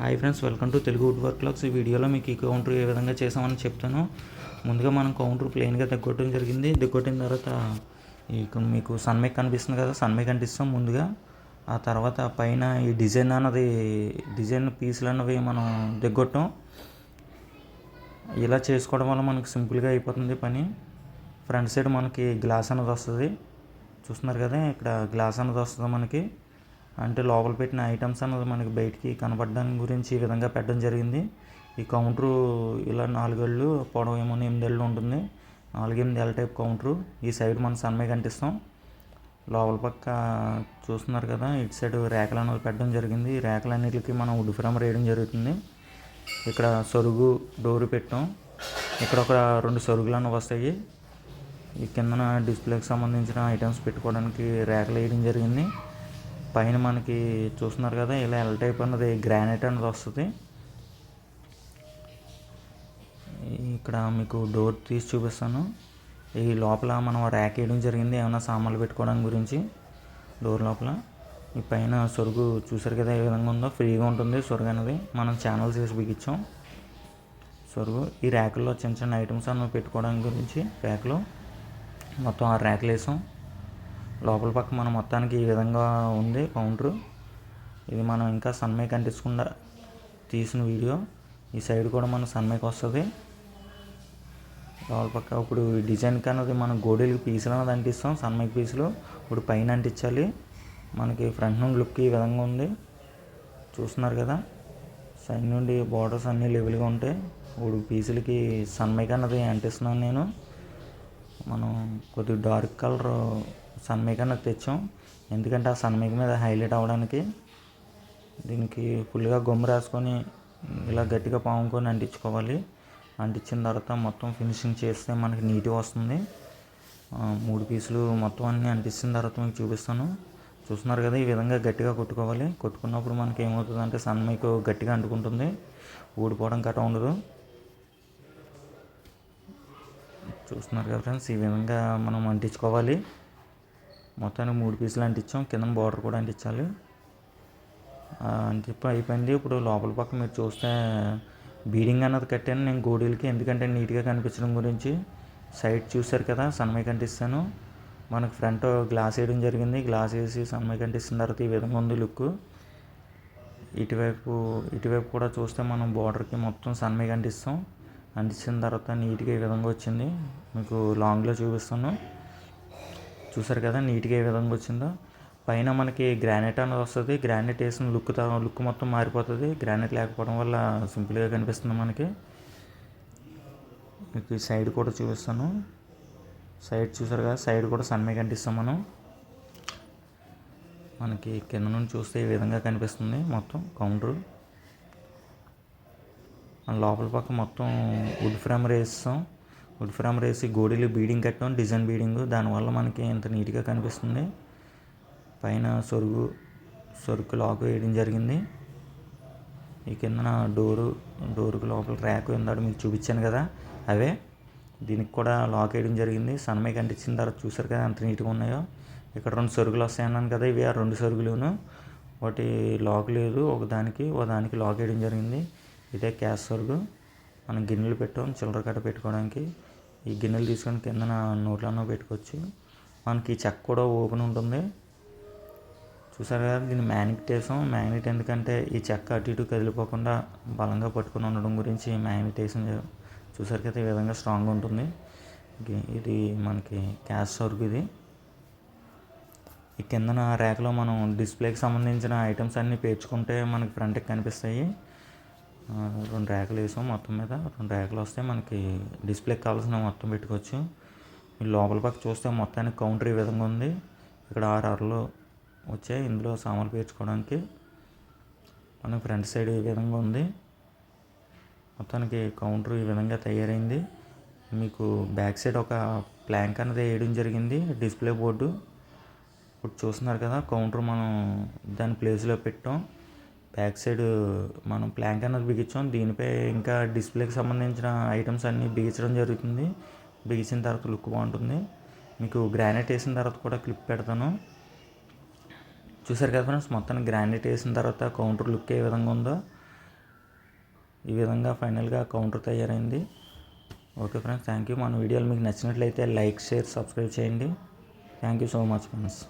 Hi friends welcome to Telugu wood work lakhs ఈ వీడియోలో మీకు ఈ కౌంటర్ ఏ విధంగా చేసామని చెప్తాను. ముందుగా మనం కౌంటర్ ప్లెయిన్గా దగ్గొట్టడం జరిగింది. దగ్గొట్టిన తర్వాత ఇక్కడ మీకు సన్మేక్ కనిపిస్తుంది కదా సన్మేక్ అంటిస్తాం ముందుగా. ఆ తర్వాత పైన ఈ డిజైన్ అన్నది డిజైన్ పీసులు అన్నవి మనం దగ్గొట్టాం. ఇలా చేసుకోవడం వల్ల మనకు సింపుల్గా అయిపోతుంది పని. ఫ్రంట్ సైడ్ మనకి గ్లాస్ అన్నది వస్తుంది. చూస్తున్నారు కదా ఇక్కడ గ్లాస్ అన్నది వస్తుంది మనకి. అంటే లోపల పెట్టిన ఐటమ్స్ అన్నది మనకి బయటికి కనపడడానికి గురించి ఈ విధంగా పెట్టడం జరిగింది. ఈ కౌంటరు ఇలా నాలుగేళ్ళు పొడవు ఏమో ఎనిమిదేళ్ళు ఉంటుంది. నాలుగెనిమిది ఎల్ టైప్ కౌంటరు ఈ సైడ్ మనం సన్మే కనిపిస్తాం. లోపల పక్క చూస్తున్నారు కదా ఇటు సైడ్ రేకలు అనేది పెట్టడం జరిగింది. ఈ రేకలన్నిటికి మనం వుడ్ ఫ్రేమ్ వేయడం జరుగుతుంది. ఇక్కడ సొరుగు డోరు పెట్టాం. ఇక్కడ ఒక రెండు సొరుగులు వస్తాయి. ఈ కిందన డిస్ప్లేకి సంబంధించిన ఐటమ్స్ పెట్టుకోవడానికి ర్యాక్లు వేయడం జరిగింది. పైన మనకి చూస్తున్నారు కదా ఇలా ఎల్ టైప్ అన్నది గ్రానైట్ అన్నది వస్తుంది. ఇక్కడ మీకు డోర్ తీసి చూపిస్తాను. ఈ లోపల మనం ర్యాక్ వేయడం జరిగింది ఏమైనా సామాన్లు పెట్టుకోవడానికి గురించి. డోర్ లోపల. ఈ పైన సొరుగు చూసారు కదా ఏ విధంగా ఉందో? ఫ్రీగా ఉంటుంది సొరుగు అనేది. మనం ఛానల్స్ వేసి బిగించాం. సొరుగు. ఈ ర్యాకుల్లో చిన్న చిన్న ఐటమ్స్ అన్నీ పెట్టుకోవడానికి గురించి ర్యాక్లో మొత్తం ఆ ర్యాకులు వేసాం. లోపల పక్క మనం మొత్తానికి ఈ విధంగా ఉంది కౌంటర్. ఇది మనం ఇంకా సన్మైక్ అంటించకుండా తీసిన వీడియో. ఈ సైడ్ కూడా మన సన్మైక్ వస్తుంది. లోపల పక్క ఇప్పుడు ఈ డిజైన్కి అన్నది మనం గోడీలకి పీసులు అన్నది అంటిస్తాం సన్మైక్ పీసులు. ఇప్పుడు పైన అంటించాలి. మనకి ఫ్రంట్ నుండి లుక్ ఈ విధంగా ఉంది. చూస్తున్నారు కదా? సైడ్ నుండి బార్డర్స్ అన్నీ లెవెల్గా ఉంటాయి. ఇప్పుడు పీసులకి సన్మైక్ అన్నది అంటిస్తున్నాను నేను. మనం కొద్దిగా డార్క్ కలర్ సన్మైక్ అన్నది తెచ్చాం. ఎందుకంటే ఆ సన్మైక్ మీద హైలైట్ అవ్వడానికి దీనికి ఫుల్గా గమ్ము రాసుకొని ఇలా గట్టిగా పాముకొని అంటించుకోవాలి. అంటించిన తర్వాత మొత్తం ఫినిషింగ్ చేస్తే మనకి నీట్గా వస్తుంది. మూడు పీసులు మొత్తం అన్నీ అంటించిన తర్వాత మీకు చూపిస్తాను. చూస్తున్నారు కదా ఈ విధంగా గట్టిగా కొట్టుకోవాలి. కొట్టుకున్నప్పుడు మనకి ఏమవుతుంది అంటే సన్మైక్ గట్టిగా అంటుకుంటుంది. ఊడిపోవడం గట్రా ఉండదు. చూస్తున్నారు కదా ఫ్రెండ్స్ ఈ విధంగా మనం అంటించుకోవాలి. మొత్తానికి మూడు పీసులు అంటించాం. కింద బార్డర్ కూడా అంటించాలి. అంటింపు అయిపోయింది. ఇప్పుడు లోపల పక్క మీరు చూస్తే బీడింగ్ అన్నది కట్టాను నేను గోడీలకి. ఎందుకంటే నీట్గా కనిపించడం గురించి. సైడ్ చూశారు కదా సన్మై కంటిస్తాను. మనకు ఫ్రంట్ గ్లాస్ వేయడం జరిగింది. గ్లాస్ వేసి సన్మై కంటిస్తున్న తర్వాత ఈ విధంగా ఉంది లుక్ ఇటువైపు ఇటువైపు కూడా చూస్తే మనం బార్డర్కి మొత్తం సన్మై కంటిస్తాం. అంటించిన తర్వాత నీట్గా ఈ విధంగా వచ్చింది. మీకు లాంగ్లో చూపిస్తాను. చూసారు కదా నీట్గా ఏ విధంగా వచ్చిందో. పైన మనకి గ్రానైట్ అనేది వస్తుంది. గ్రానైట్ వేసిన లుక్ లుక్ మొత్తం మారిపోతుంది. గ్రానైట్ లేకపోవడం వల్ల సింపుల్గా కనిపిస్తుంది మనకి. మీకు సైడ్ కూడా చూపిస్తాను. సైడ్ చూసారు కదా సైడ్ కూడా సన్మే కనిపిస్తాం మనం. మనకి కింద నుండి చూస్తే ఈ విధంగా కనిపిస్తుంది మొత్తం కౌంటర్. లోపల పక్క మొత్తం వుడ్ ఫ్రేమ్ వేస్తాం ఉల్ఫ్రామ్ రేసి గోడీలు బీడింగ్ కట్టడం డిజైన్ బీడింగ్ దానివల్ల మనకి ఇంత నీట్గా కనిపిస్తుంది. పైన సొరుగు సొరుకు లాక్ వేయడం జరిగింది. ఈ కిందన డోరు డోరుకు లోపల ర్యాక్ ఉందాడు మీకు చూపించాను కదా అవే. దీనికి కూడా లాక్ వేయడం జరిగింది. సన్మైక్ అంటించిన తర్వాత చూసారు కదా ఎంత నీట్గా ఉన్నాయో. ఇక్కడ రెండు సరుకులు వస్తాయన్నాను కదా ఇవి ఆ రెండు సరుకులును ఒకటి లాక్ లేదు ఒక దానికి ఒక దానికి లాక్ వేయడం జరిగింది. ఇదే క్యాష్ సరుకు మనం గిన్నెలు పెట్టాం చిల్లర కట్ట పెట్టుకోవడానికి. ఈ గిన్నెలు తీసుకొని కిందన నోట్లన్నో పెట్టుకోవచ్చు మనకి చెక్క కూడా ఓపెన్ ఉంటుంది. చూసారు కదా దీన్ని మ్యాగ్నెట్ వేసాం మ్యాగ్నెట్ ఎందుకంటే ఈ చెక్క అటు ఇటు కదిలిపోకుండా బలంగా పట్టుకుని ఉండడం గురించి మ్యాగ్నెట్ వేసాం చూసారు కదా ఈ విధంగా స్ట్రాంగ్ ఉంటుంది. ఇది మనకి క్యాష్ సరుకు ఇది. ఈ కిందన ర్యాక్లో మనం డిస్ప్లేకి సంబంధించిన ఐటమ్స్ అన్నీ పేర్చుకుంటే మనకి ఫ్రంట్కి కనిపిస్తాయి. రెండు ర్యాకులు వేసాం మొత్తం మీద. రెండు ర్యాకులు వస్తే మనకి డిస్ప్లేకి కావాల్సిన మొత్తం పెట్టుకోవచ్చు. మీ లోపల పక్క చూస్తే మొత్తానికి కౌంటర్ ఈ విధంగా ఉంది. ఇక్కడ ఆరు అరలు వచ్చాయి. ఇందులో సామాన్లు పేర్చుకోవడానికి మన ఫ్రంట్ సైడ్ ఈ విధంగా ఉంది. మొత్తానికి కౌంటర్ ఈ విధంగా తయారైంది. మీకు బ్యాక్ సైడ్ ఒక ప్లాంక్ అనేది వేయడం జరిగింది. Display board. ఇప్పుడు చూస్తున్నారు కదా కౌంటర్ మనం దాని ప్లేస్లో పెట్టాం. బ్యాక్ సైడ్ మనం ప్లాంక్ అనేది బిగించాం. దీనిపై ఇంకా డిస్ప్లేకి సంబంధించిన ఐటమ్స్ అన్నీ బిగించడం జరుగుతుంది. బిగించిన తర్వాత లుక్ బాగుంటుంది. మీకు గ్రానైట్ వేసిన తర్వాత కూడా క్లిప్ పెడతాను. చూసారు కదా ఫ్రెండ్స్ మొత్తానికి గ్రానైట్ వేసిన తర్వాత కౌంటర్ లుక్ ఏ విధంగా ఉందో ఈ విధంగా ఫైనల్గా కౌంటర్ తయారైంది. ఓకే ఫ్రెండ్స్ థ్యాంక్ యూ మన వీడియోలు మీకు నచ్చినట్లయితే లైక్ షేర్ సబ్స్క్రైబ్ చేయండి. Thank you so much friends.